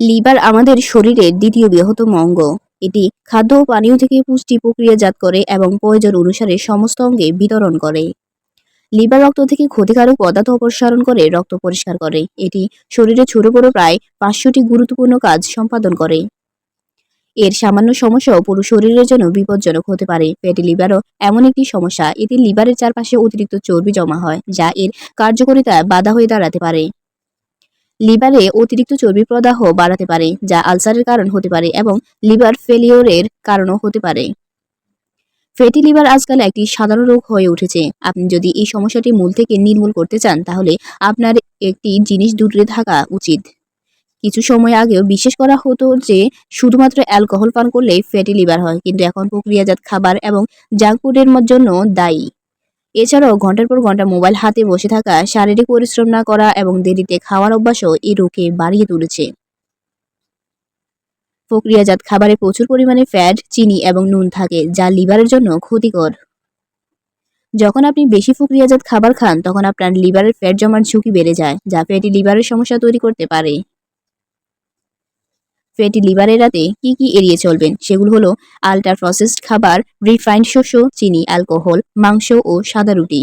Liver আমাদের শরীরের দ্বিতীয় বৃহত্তম অঙ্গ। এটি খাদ্য ও পানীয় থেকে পুষ্টি প্রক্রিয়াজাত করে এবং প্রয়োজন অনুসারে সমস্ত অঙ্গে বিতরণ করে। লিভার রক্ত থেকে ক্ষতিকারক পদার্থ অপসারণ করে, রক্ত পরিষ্কার করে। এটি শরীরে ছোট বড় প্রায় পাঁচশোটি গুরুত্বপূর্ণ কাজ সম্পাদন করে। এর সামান্য সমস্যাও পুরো শরীরের জন্য বিপজ্জনক হতে পারে। ফ্যাটি লিভারও এমন একটি সমস্যা। এতে লিভারের চারপাশে অতিরিক্ত চর্বি জমা হয়, যা এর কার্যকারিতায় বাধা হয়ে দাঁড়াতে পারে। লিভারে অতিরিক্ত চর্বি প্রদাহ বাড়াতে পারে, যা আলসারের কারণ হতে পারে এবং লিভার ফেলিওরের কারণও হতে পারে। ফ্যাটি লিভার আজকাল একটি সাধারণ রোগ হয়ে উঠেছে। আপনি যদি এই সমস্যাটি মূল থেকে নির্মূল করতে চান, তাহলে আপনার একটি জিনিস দূরে থাকা উচিত। কিছু সময় আগেও বিশ্বাস করা হতো যে শুধুমাত্র অ্যালকোহল পান করলেই ফ্যাটি লিভার হয়, কিন্তু এখন প্রক্রিয়াজাত খাবার এবং জাঙ্ক ফুডের জন্য দায়ী। এছাড়াও ঘণ্টার পর ঘণ্টা মোবাইল হাতে বসে থাকা, শারীরিক পরিশ্রম না করা এবং দেরিতে খাওয়ার অভ্যাসও এই রোগকে বাড়িয়ে তুলেছে। প্রক্রিয়াজাত খাবারে প্রচুর পরিমাণে ফ্যাট চিনি এবং নুন থাকে, যা লিভারের জন্য ক্ষতিকর। যখন আপনি বেশি প্রক্রিয়াজাত খাবার খান, তখন আপনার লিভারের ফ্যাট জমার ঝুঁকি বেড়ে যায়, যা ফ্যাটি লিভারের সমস্যা তৈরি করতে পারে। ফ্যাটি লিভার এড়াতে কি কি এড়িয়ে চলবেন? সেগুলো হলো আল্ট্রা প্রসেসড খাবার রিফাইন্ড শস্য, চিনি অ্যালকোহল মাংস ও সাদা রুটি।